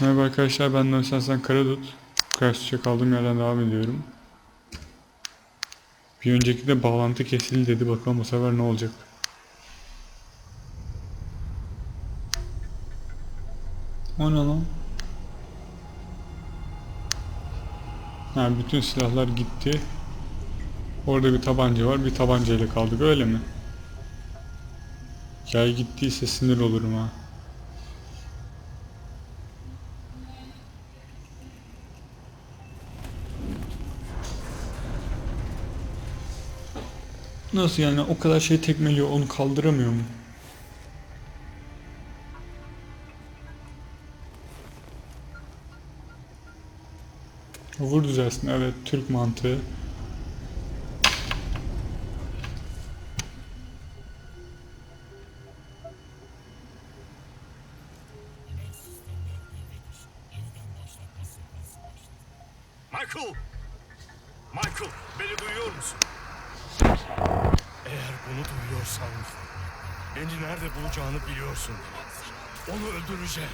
Merhaba arkadaşlar ben Nösensen Karadut. Karşıya kaldığım yerden devam ediyorum. Bir önceki de bağlantı kesildi dedi bakalım bu sefer ne olacak. O ne lan? Ha bütün silahlar gitti. Orada bir tabanca var bir tabancayla kaldık öyle mi? Yay gittiyse sinir olurum ha. Nasıl yani o kadar şey tekmeliyor onu kaldıramıyor mu? Vur düzelsin evet Türk mantığı. Michael! Michael, beni duyuyor musun? Eğer bunu duyuyorsan, beni nerede bulacağını biliyorsun. Onu öldüreceğim.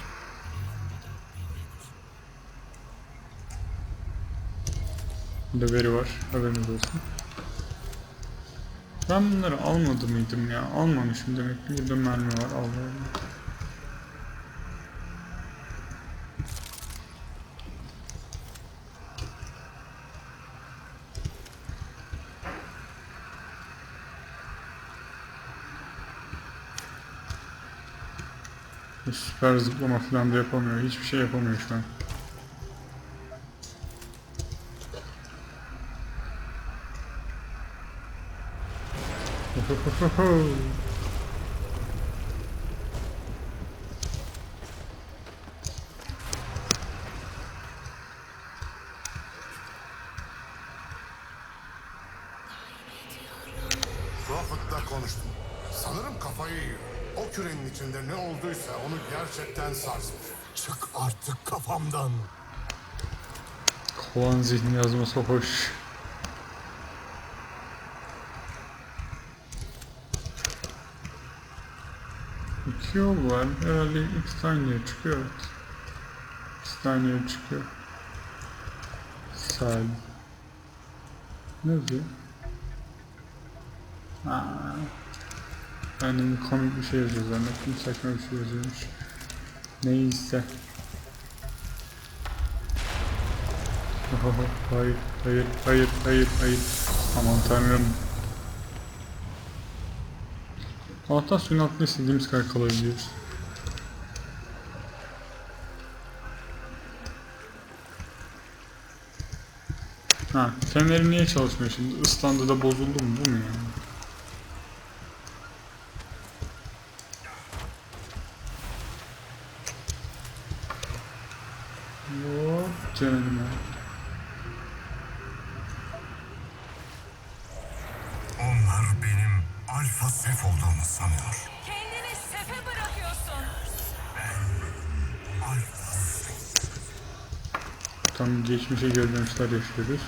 Veri var haberiniz olsun. Ben bunları almadı mıydım ya? Almamışım demek ki burada mermi var. Al al. Süper zıplama falan da yapamıyor. Hiçbir şey yapamıyor şu an. Crawford'la gerçekten sarsmış. Çık artık kafamdan. Kovan zihni yazması hoş. İki yol var. Herhalde iki tane çıkıyor. Evet. İki tane çıkıyor. Sal. Ne yazıyor? Aa. Yani komik bir şey yazıyor zannettim. Saçma bir şey yazıyormuş. Neyse. hayır, hayır, hayır, hayır, hayır. Aman tanrım. Allah'tan suyun altında istediğimiz kadar kalabiliyoruz. Ha, feneri niye çalışmıyor şimdi? Islandı da bozuldu mu? Bu mu yani? Tam geçmişe geri dönüşler yaşıyoruz.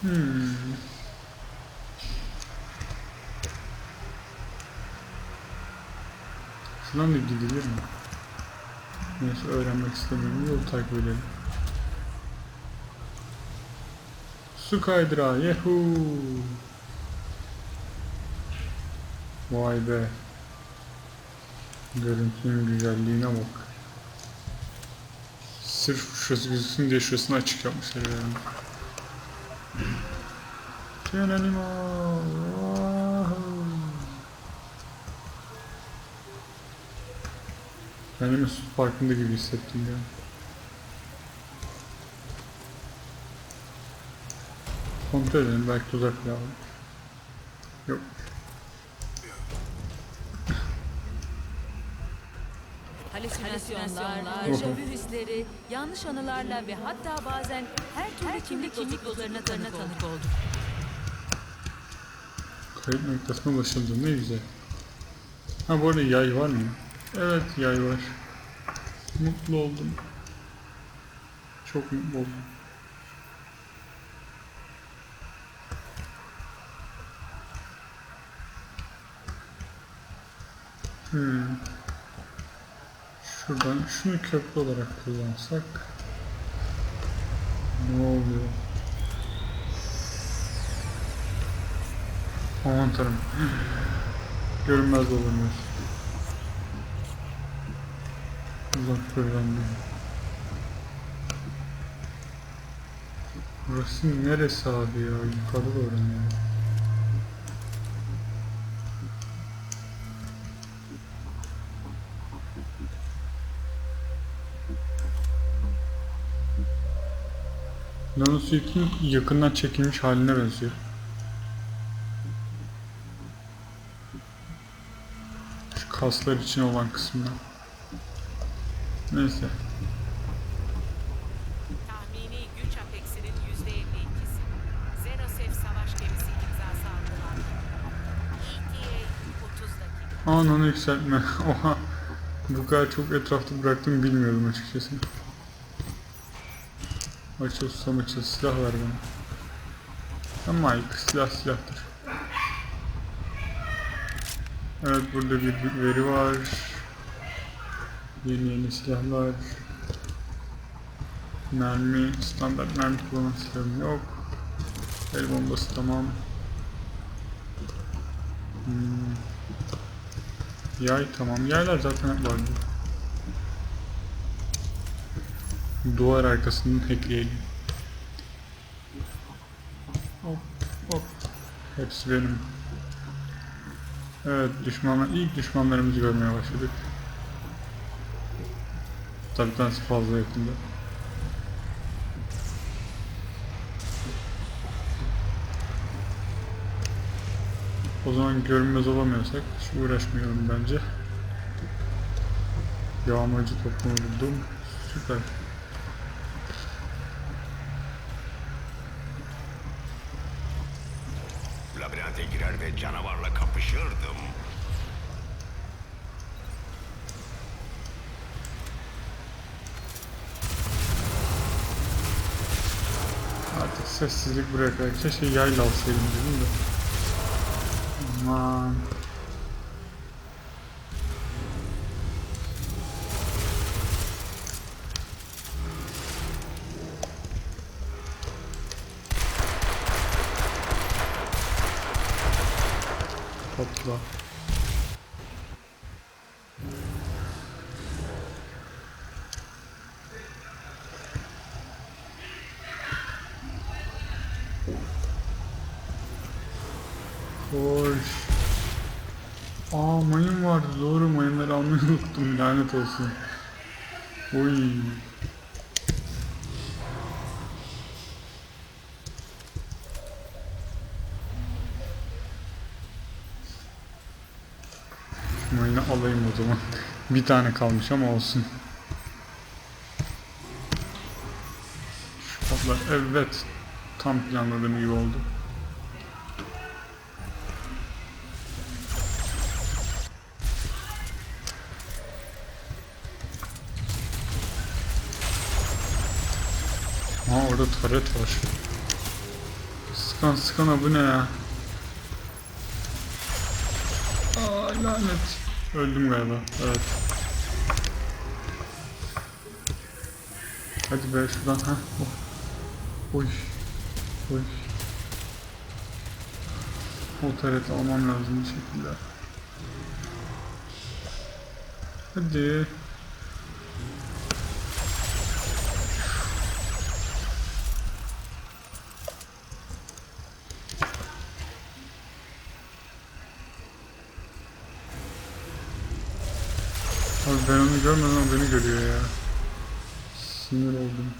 Hmm. Şuradan da gidilir mi? Neyse öğrenmek istemiyorum. Yolu takip edelim. Su kaydırağı. Yahoo! Vay be. Görüntünün güzelliğine bak. Sırf şurası gözüksün diye şurasını açık yapmışlar yani. Tren animal. Kendimi su parkında gibi hissettim ya. Kontrol edelim belki tuzak var. Yok. Halüsinasyonlar, dejavu hisleri, yanlış anılarla ve hatta bazen her türlü kimlik kimlik bozularına tanık olduk. Kayıt noktasına ulaşıldı. Ne güzel. Ha bu arada yay var mı? Evet yay var. Mutlu oldum. Çok mutlu oldum. Hmm. Şuradan şunu köprü olarak kullansak ne oluyor? Aman tanrım. Görünmez dolanıyoruz. Uzak programda. Burası neresi abi ya? Yukarı doğru mu? Ya? Nanosuit'in yakından çekilmiş haline benziyor. Şu kaslar için olan kısımdan. Neyse. Tahmini güç apeksinin yüzde 52'si. Xenosef savaş gemisi imzası aldılar. ETA 30 dakika. Aa nano yükseltme. Oha. Bu kadar çok etrafta bıraktım bilmiyordum açıkçası. Açıl susam açıl silah ver bana. Ama ilk silah silahtır. Evet burada bir veri var. Yeni yeni silahlar. Mermi, standart mermi kullanan silahım yok. El bombası tamam. Hmm. Yay tamam. Yaylar zaten hep vardı. Duvar arkasını hackleyelim. Hop hop. Hepsi benim. Evet düşmanlar ilk düşmanlarımızı görmeye başladık. Tabii bir tanesi fazla yakında. O zaman görünmez olamıyorsak hiç uğraşmayalım bence. Yağmacı topumu buldum. Süper. Labirente girer ve canavarla kapışırdım. Artık sessizlik buraya kadar. Keşke yayla alsaydım dedim de. Aman. Topla. Hoş. Aa vardı doğru mayınları almayı unuttum lanet olsun. Oy. Mayını alayım o zaman. Bir tane kalmış ama olsun. Şu kaplar evet. Tam planladığım gibi oldu. Orada taret var. Sıkan sıkana bu ne ya? Aa lanet. Öldüm galiba. Evet. Hadi be şuradan ha. Oh. Oy. Oy. O tareti almam lazım bir şekilde. Hadi. Ama beni görüyor ya. Sinir oldum.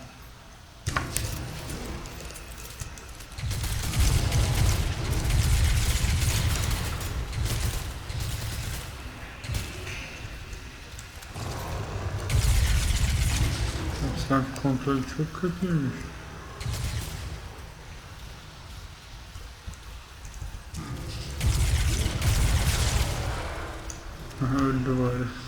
Sen kontrol çok kötüymüş. Aha öldü bari.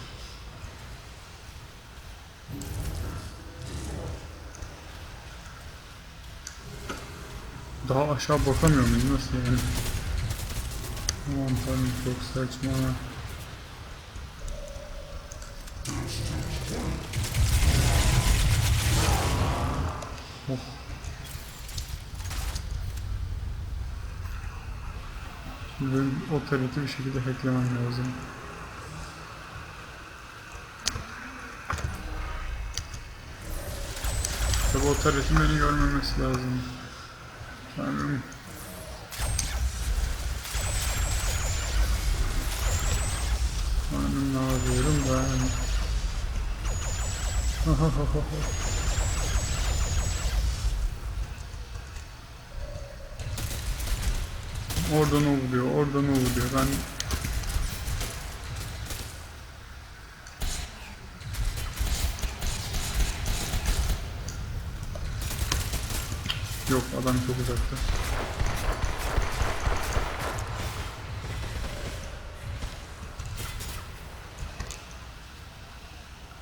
Daha aşağı bakamıyor muyum? Nasıl yani? Aman tanrım çok saçma. Oh. Şimdi o tarafı bir şekilde hacklemem lazım. Tabi o tarafın beni görmemesi lazım. Tanrım. Tanrım ne yapıyorum ben? Oradan o vuruyor, oradan o vuruyor. Ben Yok adam çok uzakta.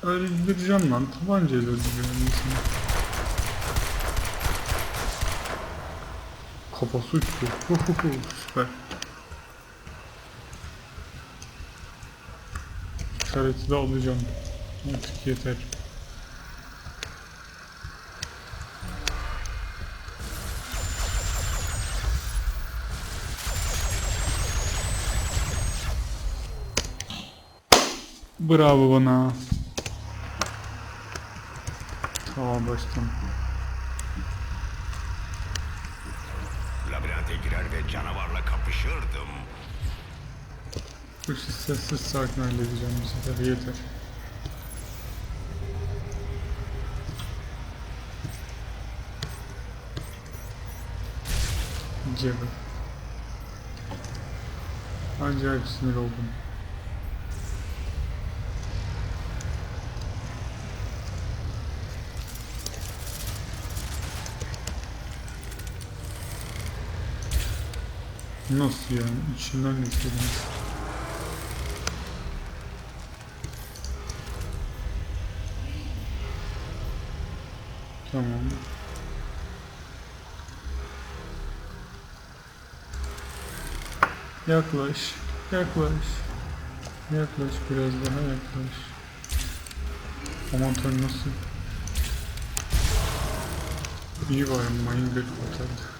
Öldüreceğim lan. Tabancayla öldürüyorum insanı. Kafası uçtu. Süper. İşareti de alacağım. Artık yeter. Bravo bana. Tamam baştan. Labirente girer ve canavarla kapışırdım. Bu işi sessiz sakin halledeceğim bu sefer yeter. Geber. Acayip sinir oldum. Nasıl yani? İçinden geçelim. Tamam. Yaklaş, yaklaş. Yaklaş, biraz daha yaklaş. Aman tanrım nasıl? İyi var, mayın bir kurtardı.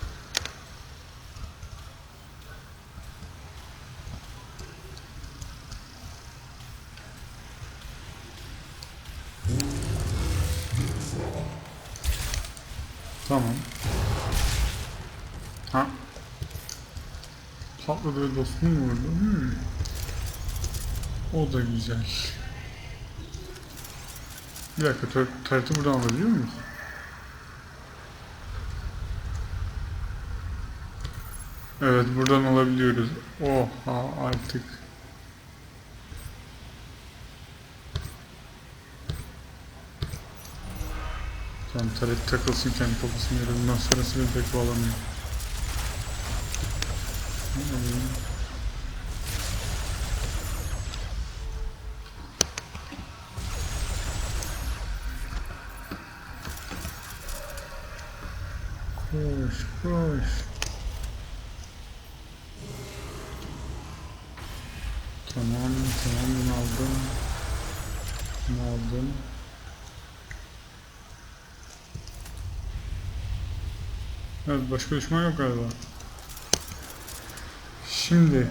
Tamam. Ha. Tatlı bir dostum mu vurdu? Hmm. O da güzel. Bir dakika, tar tarihte buradan alabiliyor muyuz? Evet, buradan alabiliyoruz. Oha artık. Tamam, taret takılsın kendi kafasına göre. Bundan sonrası beni pek bağlamıyor. Koş, koş. Tamam, tamam bunu aldım. Bunu aldım. Evet, başka düşman yok galiba. Şimdi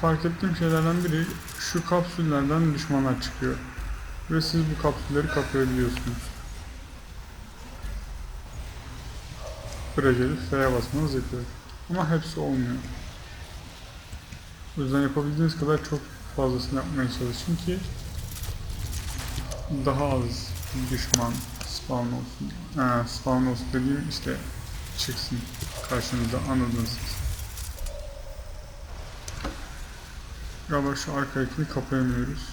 fark ettiğim şeylerden biri şu kapsüllerden düşmanlar çıkıyor. Ve siz bu kapsülleri kapayabiliyorsunuz. Gelip F'ye basmanız yetiyor. Ama hepsi olmuyor. O yüzden yapabildiğiniz kadar çok fazlasını yapmaya çalışın ki daha az düşman spawn olsun. Ha, spawn olsun dediğim işte çıksın karşınıza anladınız siz. Galiba şu arkadakini kapayamıyoruz.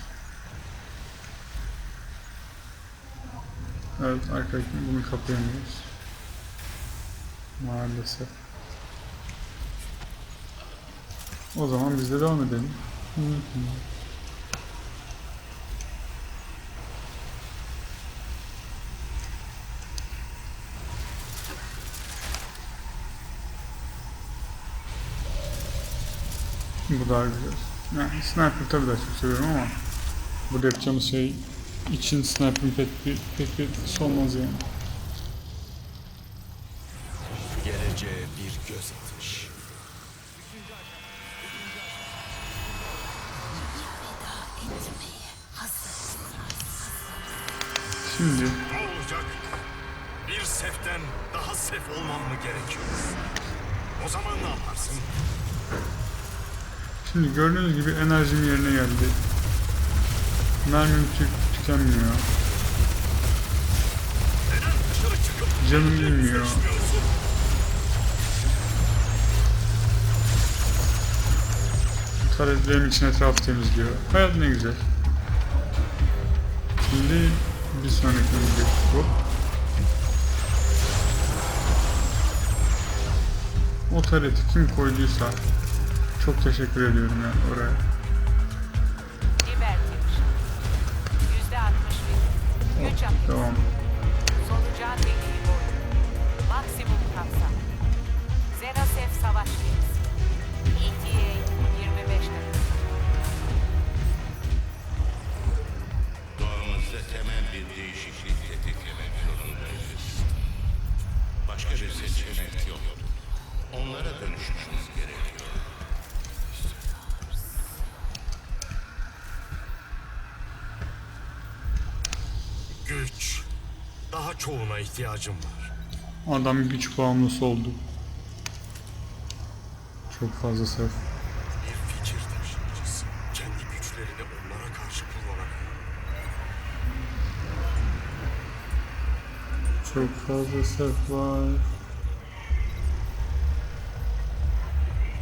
Evet arkadakini bunu kapayamıyoruz. Maalesef. O zaman biz de devam edelim. Hı hı. Bu daha güzel. Yani sniper tabii daha çok seviyorum ama Burada yapacağımız şey için sniper'ın pek bir, pek bir etkisi olmaz yani. Geleceğe bir göz atış. Şimdi Şimdi gördüğünüz gibi enerjim yerine geldi. Mermim tü- tükenmiyor. Canım inmiyor. Taretlerim için etrafı temizliyor. Hayat ne güzel. Şimdi bir sonraki video bu. O tareti kim koyduysa çok teşekkür ediyorum ya oraya. Güç ateksi. Tamam. Solucan deliği boyu. Maksimum kapsam. Xenosef savaş gemisi. ETA 25 dakika. Doğamızda temel bir değişiklik tetiklemek zorundayız. Başka bir seçenek yok. Onlara dönüşmemiz gerekiyor. Çoğuna ihtiyacım var. Adam güç bağımlısı oldu. Çok fazla sef. Bir fikir taşıyıcısı. Kendi güçlerini onlara karşı kullanabilir. Çok fazla sef var.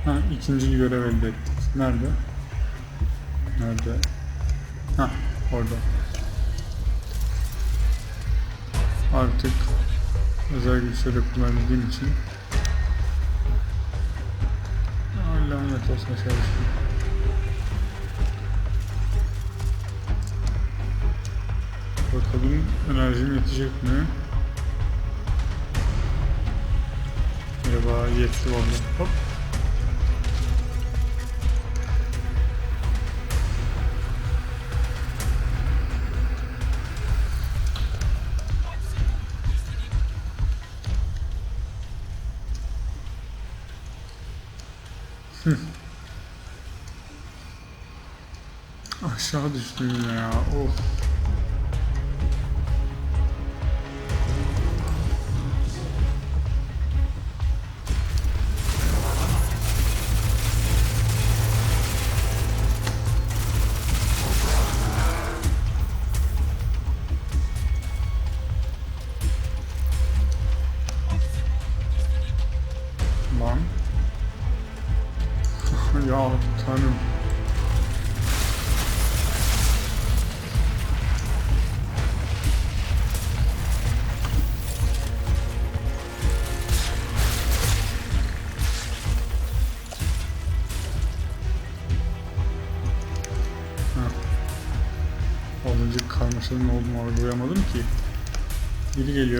Ha ikinci görev elde ettik. Nerede? Nerede? Ha orada. Artık özel güçleri kullanabildiğim için Aa, lanet olsun düştüm. Bakalım enerjim yetecek mi? Merhaba, yetti valla. Hop. Aşağı düştüm ya. Of.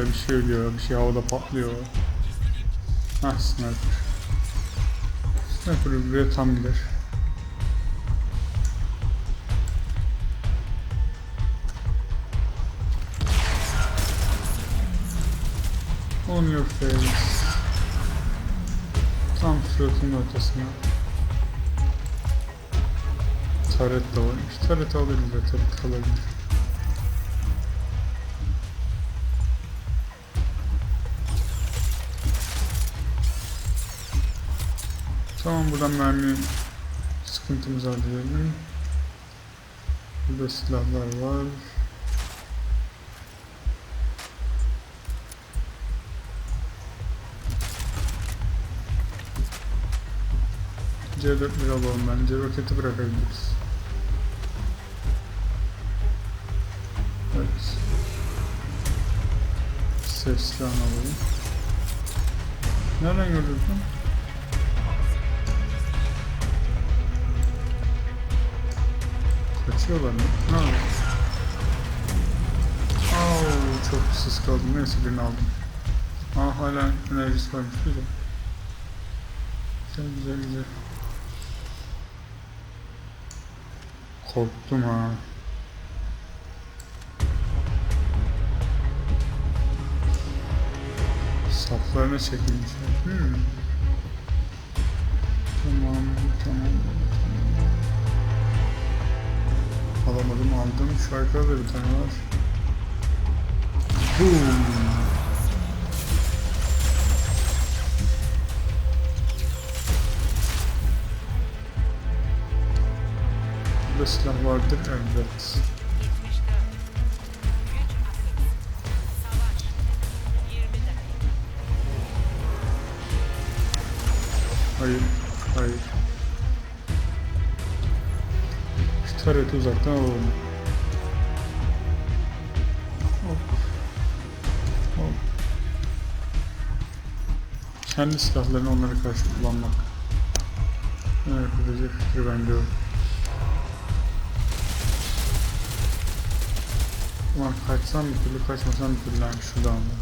Geliyor, bir şey ölüyor, bir şey havada patlıyor. Hah sniper. Sniper buraya tam gider. On your face. Tam suratının ortasına. Taret de varmış. Taret ve taret kalabilir. Tamam buradan mermi sıkıntımızı halledelim. Burada silahlar var. C4'leri alalım bence. Roketi bırakabiliriz. Evet. Ses silahını alalım. Nereden gördün Kaçıyorlar mı? Ne yapıyoruz? Aa, çok sız kaldım. Neyse birini aldım. Aa hala enerjisi varmış. Güzel. Güzel güzel güzel. Korktum ha. Saflarına çekilmişler. Hmm. Alamadım, aldım. Şu arkada da bir tane var. Boom. Burada silah vardır, evet. Şu tareti uzaktan alalım. Hop. Hop. Kendi silahlarını onlara karşı kullanmak. Evet, kırıcı fikri bence o. Ulan kaçsam bir türlü, kaçmasam bir türlü yani şurada anda.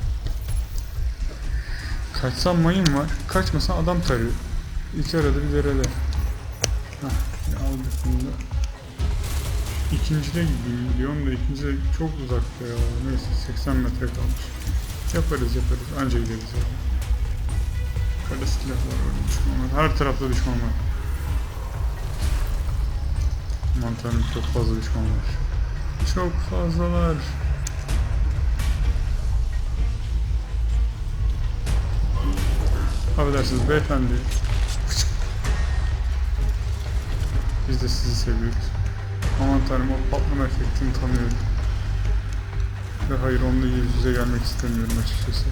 Kaçsam mayın var, kaçmasam adam tarıyor. İki arada bir derede. Hah, aldık bunu da. İkincide gideyim diyorum da ikinci çok uzakta ya. Neyse 80 metre kalmış. Yaparız yaparız. Anca gideriz ya. Yukarıda silah var orada düşman var. Her tarafta düşman var. Aman tanrım çok fazla düşman var. Çok fazlalar. Affedersiniz beyefendi. Biz de sizi seviyoruz. Aman tanrım o patlama efektini tanıyorum. Ve hayır onunla yüz yüze gelmek istemiyorum açıkçası.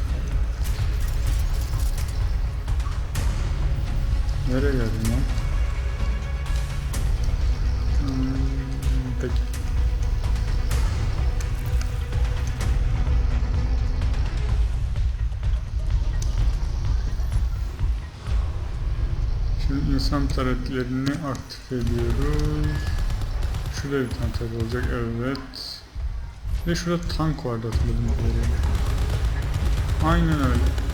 Nereye geldim lan? Hmm, peki. Şimdi insan taretlerini aktif ediyoruz. Şurada bir tane taret olacak, evet. Ve şurada tank vardı kadarıyla. Aynen öyle.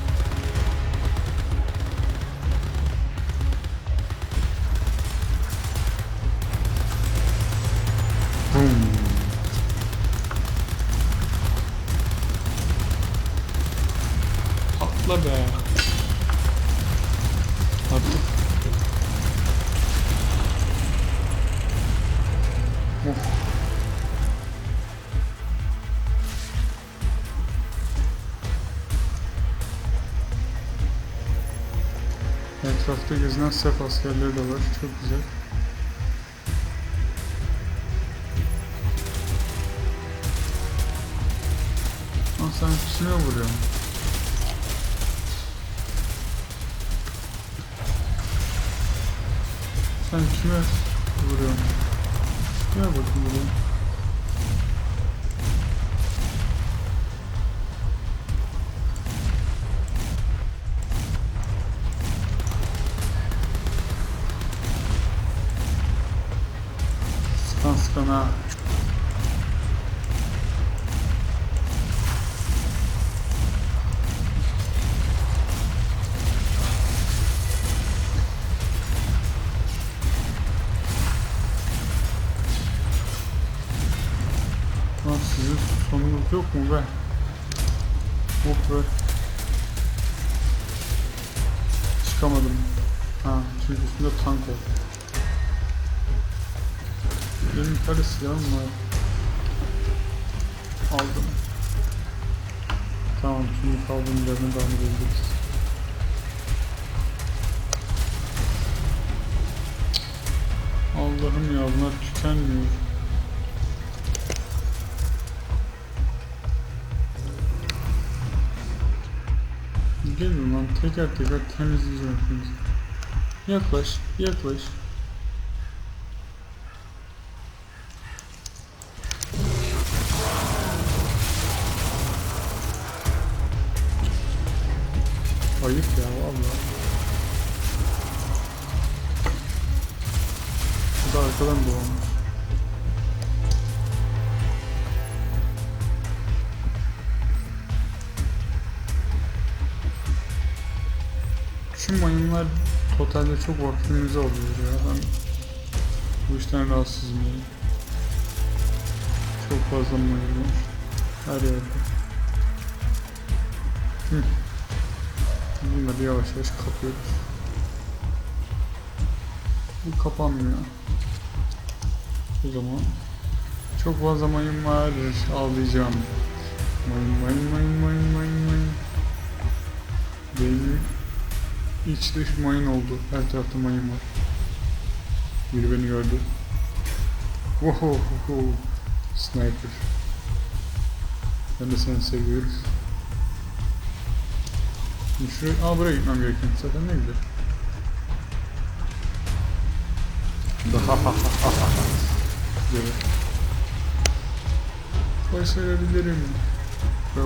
Etrafta gezinen sef askerleri de var. Çok güzel. Lan sen kime vuruyorsun? Sen kime vuruyorsun? Gel bakayım buraya. Ha. Lan sizin sonunuz yok mu be? Hop be. Çıkamadım. Ha, çünkü üstünde tank var. Yukarı silahım var. Aldım. Tamam, şimdi kaldığım yerine devam edebiliriz. Allah'ım ya bunlar tükenmiyor. Gelin lan teker teker temizleyeceğim. Yaklaş, yaklaş. Totalde çok vaktimizi alıyor ya. Ben bu işten rahatsızım yani. Çok fazla mayın var. Her yerde. Hı. Bunları yavaş yavaş kapıyoruz. Bu kapanmıyor. O zaman çok fazla mayın var. Ağlayacağım. Mayın mayın mayın mayın mayın mayın. Benim iç dış mayın oldu. Her tarafta mayın var. Biri beni gördü. Oho, oho. Sniper. Ben de seni seviyorum. Şimdi şu, aa buraya gitmem gerekiyor. Zaten ne güzel. Böyle. Başarabilirim. Ve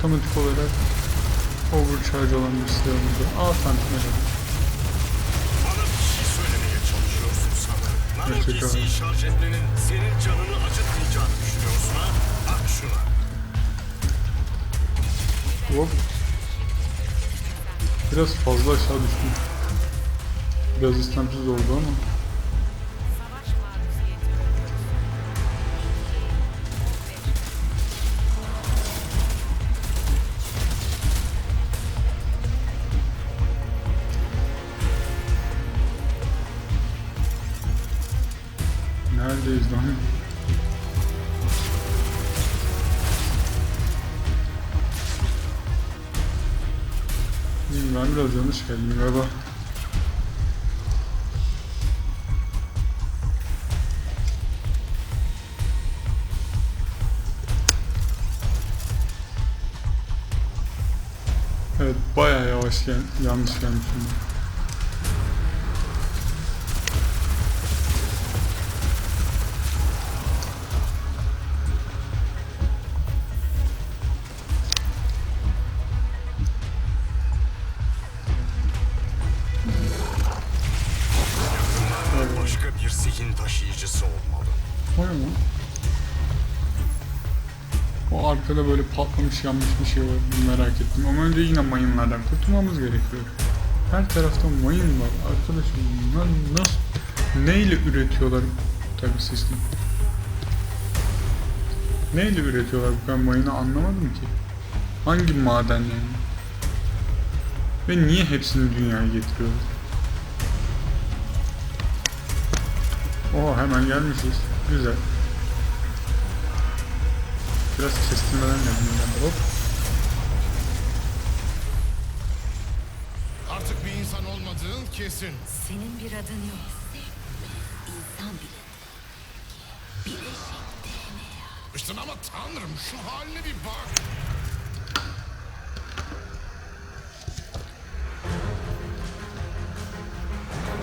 Otomatik olarak overcharge olan bir silahımız var. Aa santimetre. Bana bir söylemeye çalışıyorsun sanırım. Nano Gerçek abi. şarj etmenin senin canını acıtmayacağını düşünüyorsun ha? Bak şuna. Hop. Biraz fazla aşağı düştüm. Biraz istemsiz oldu ama. Ben biraz yanlış geldim galiba. Evet bayağı yavaş gel yanlış gelmişim. Patlamış yanmış bir şey var. Merak ettim. Ama önce yine mayınlardan kurtulmamız gerekiyor. Her tarafta mayın var. Arkadaşım na- nasıl, neyle üretiyorlar tabi sistem? Neyle üretiyorlar bu kadar mayını anlamadım ki. Hangi maden yani? Ve niye hepsini dünyaya getiriyorlar? Oo hemen gelmişiz. Güzel. Biraz kestirmeden geldim ben de. Hop. Artık bir insan olmadığın kesin. Senin bir adın yok. İnsan bile Bileşik DNA. İşte ama tanrım şu haline bir bak.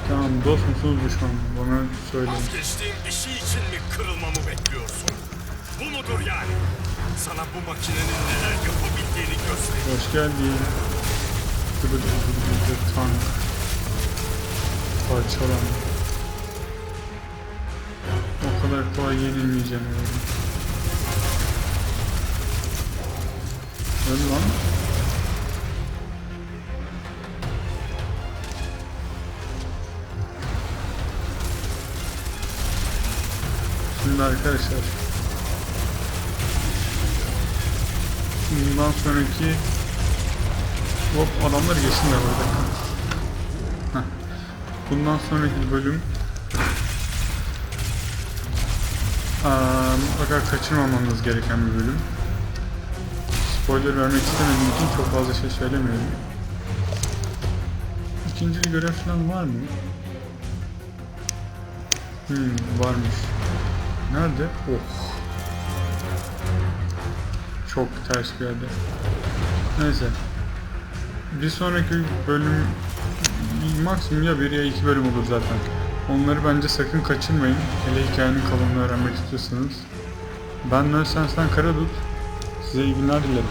Tamam dost musunuz düşman mı? Bana söyleyin. Vazgeçtiğin bir şey için mi kırılmamı bekliyorsun? Bu mudur yani? Sana bu makinenin neler yapabildiğini göstereyim. Hoş geldin. Tank. Parçalan. O kadar kolay yenilmeyeceğim öyle. Öl lan. Şimdi arkadaşlar bundan sonraki hop adamlar geçsin de böyle. Heh. Bundan sonraki bölüm Aa, mutlaka kaçırmamanız gereken bir bölüm. Spoiler vermek istemediğim için çok fazla şey söylemiyorum. İkinci bir görev falan var mı? Hmm, varmış. Nerede? Oh. Çok ters bir yerde. Neyse. Bir sonraki bölüm maksimum ya bir ya iki bölüm olur zaten. Onları bence sakın kaçırmayın. Hele hikayenin kalanını öğrenmek istiyorsanız. Ben Nösensen Karadut. Size iyi günler dilerim.